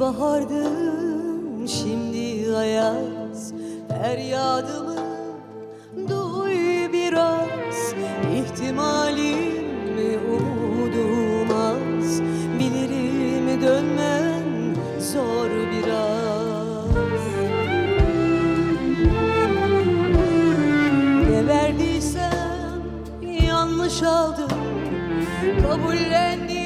bahardım şimdi ayaz. Feryadımı duy biraz İhtimalim mi umudum az Bilirim dönmen zor biraz. Ne verdiysem yanlış aldım Kabullendim.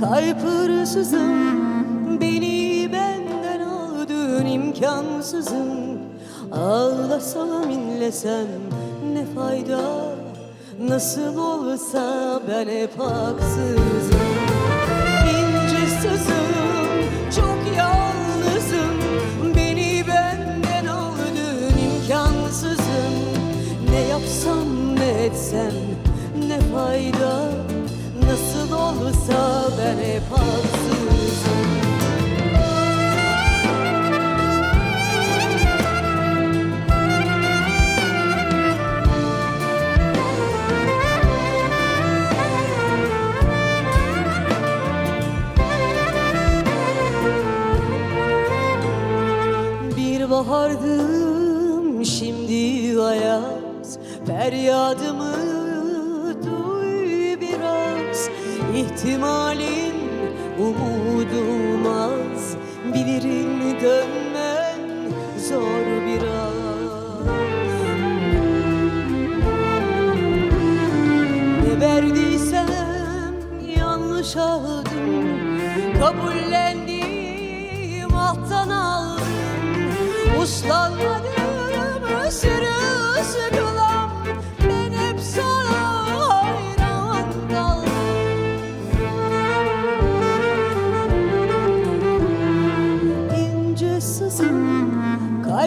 Kalp hırsızım Beni benden aldın imkansızım. Ağlasam inlesem ne fayda Nasıl olsa ben hep haksızım. İnce sızım, çok yalnızım Beni benden aldın imkansızım. Ne yapsam ne etsem ne fayda Nasıl olsa ben hep haksızım Bir bahardım şimdi ayaz. Feryadımı duy biraz İhtimalin umudum az. Bilirim dönmen zor biraz. Ne verdiysem yanlış aldım. Kabullendim alttan aldım. Uslanmadım sırılsıklam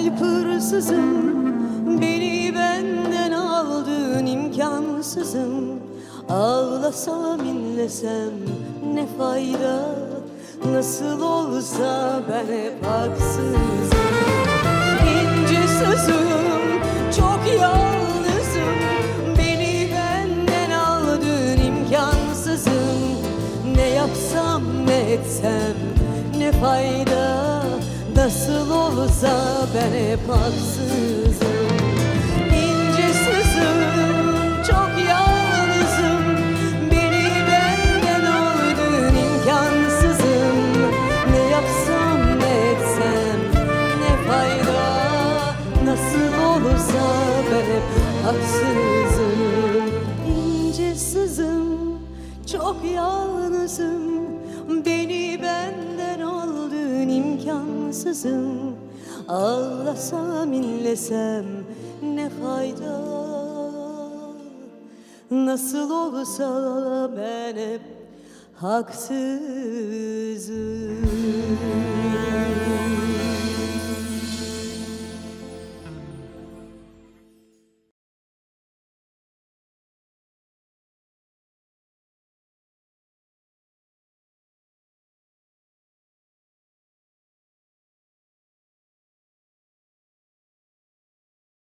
kalp hırsızım Beni benden aldın imkansızım. Ağlasam inlesem ne fayda? Nasıl olsa ben hep haksızım. İnce sızım, çok yalnızım. Beni benden aldın imkansızım. Ne yapsam ne etsem ne fayda Nasıl olsa ben hep haksızım. İnce sızım, çok yalnızım. Beni benden aldın imkansızım. Ne yapsam ne etsem ne fayda? Nasıl olursa ben hep haksızım. İnce sızım, çok yalnızım ansızın Ağlasam inlesem ne fayda? Nasıl olsa ben hep haksızım.